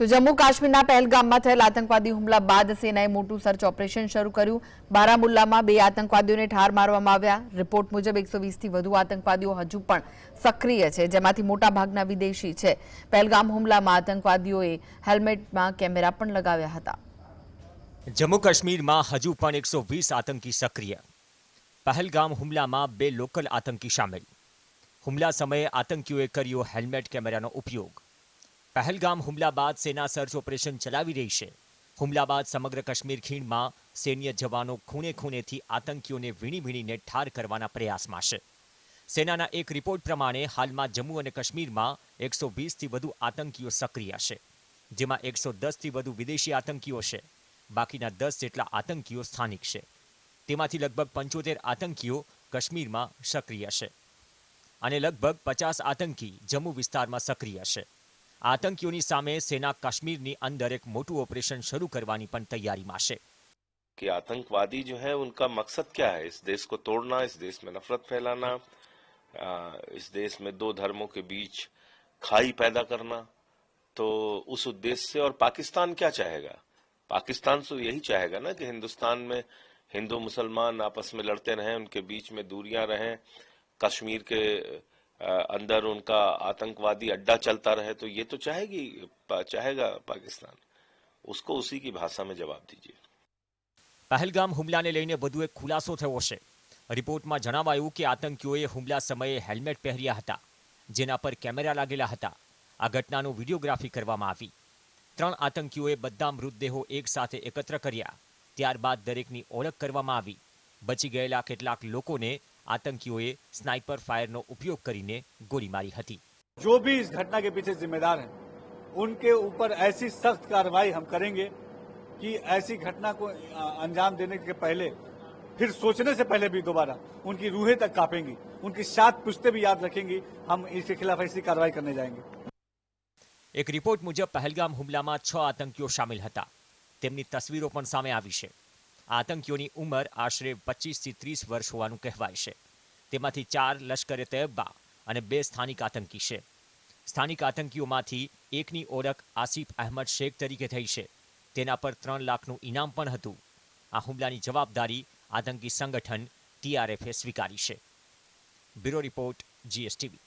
તો જમ્મુ કાશ્મીરના પહેલગામમાં થયેલ આતંકવાદી હુમલા બાદ સેનાએ મોટું સર્ચ ઓપરેશન શરૂ કર્યું. બારામુલ્લામાં બે આતંકવાદીઓને ઠાર મારવામાં આવ્યા. રિપોર્ટ મુજબ એકસો વીસથી વધુ આતંકવાદીઓ હજુ પણ સક્રિય છે, જેમાંથી મોટાભાગના વિદેશી છે. પહેલગામ હુમલામાં આતંકવાદીઓએ હેલ્મેટમાં કેમેરા પણ લગાવ્યા હતા. જમ્મુ કાશ્મીરમાં હજુ પણ એકસો વીસ આતંકી સક્રિય. પહેલગામ હુમલામાં બે લોકલ આતંકી સામેલ. હુમલા સમયે આતંકીઓએ કર્યો હેલ્મેટ કેમેરાનો ઉપયોગ. પહેલગામ હુમલા બાદ સેના સર્ચ ઓપરેશન ચલાવી રહી છે. હુમલા બાદ સમગ્ર કાશ્મીર ખીણમાં સૈન્ય જવાનો ખૂણે ખૂણેથી આતંકીઓને વીણી વીણીને ઠાર કરવાના પ્રયાસમાં છે. સેનાના એક રિપોર્ટ પ્રમાણે હાલમાં જમ્મુ અને કાશ્મીરમાં એકસો વીસથી વધુ આતંકીઓ સક્રિય છે, જેમાં એકસો દસથી વધુ વિદેશી આતંકીઓ છે, બાકીના દસ જેટલા આતંકીઓ સ્થાનિક છે. તેમાંથી લગભગ પંચોતેર આતંકીઓ કાશ્મીરમાં સક્રિય છે અને લગભગ પચાસ આતંકી જમ્મુ વિસ્તારમાં સક્રિય છે. આતંકીઓની સામે સેના કાશ્મીરની અંદર એક મોટું ઓપરેશન શરૂ કરવાની પણ તૈયારીમાં છે कि आतंकवादी जो है उनका मकसद क्या है इस देश को तोड़ना इस देश में नफरत फैलाना अ, इस देश में दो धर्मों के बीच खाई पैदा करना तो उस उद्देश्य से और पाकिस्तान क्या चाहेगा पाकिस्तान तो यही चाहेगा ना कि हिंदुस्तान में हिंदू मुसलमान आपस में लड़ते रहें उनके बीच में दूरियां रहें कश्मीर के अ, अंदर उनका आतंकवादी अड्डा चलता रहे तो ये तो चाहेगी पा- चाहेगा पाकिस्तान उसको उसी की भाषा में जवाब दीजिए પહેલગામ હુમલાને લઈને વધુ એક ખુલાસો થયો છે રિપોર્ટમાં જણાવાયું કે આતંકીઓએ હુમલા સમયે હેલ્મેટ પહેર્યા હતા જેના પર કેમેરા લાગેલા હતા આ ઘટનાનું વિડીયોગ્રાફી કરવામાં આવી ત્રણ આતંકીઓએ બધા મૃતદેહો એક સાથે એકત્ર કર્યા ત્યારબાદ દરેકની ઓળખ કરવામાં આવી બચી ગયેલા કેટલાક લોકોને આતંકીઓએ સ્નાઇપર ફાયરનો ઉપયોગ કરીને ગોળી મારી હતી जो भी इस घटना के पीछे जिम्मेदार हैं उनके ऊपर ऐसी सख्त कार्रवाई हम करेंगे कि ऐसी घटना को अ, अंजाम देने के पहले फिर सोचने से पहले भी दोबारा उनकी रूहें तक कांपेंगी उनकी सात पुश्ते भी याद रखेंगी हम इसके खिलाफ ऐसी कार्रवाई करने जाएंगे એક રિપોર્ટ મુજબ પહેલગામ હુમલામાં છ આતંકીઓ સામેલ હતા તેમની તસવીરો પણ સામે આવી છે આ આતંકીઓની ઉંમર આશરે પચીસથી ત્રીસ વર્ષ હોવાનું કહેવાય છે. તેમાંથી ચાર લશ્કરે તૈયબા અને બે સ્થાનિક આતંકી છે. સ્થાનિક આતંકીઓમાંથી એકની ઓળખ આસિફ અહેમદ શેખ તરીકે થઈ છે. તેના પર ત્રણ લાખનું ઇનામ પણ હતું. આ હુમલાની જવાબદારી આતંકી સંગઠન ટીઆરએફે સ્વીકારી છે. Bureau report, GSTV.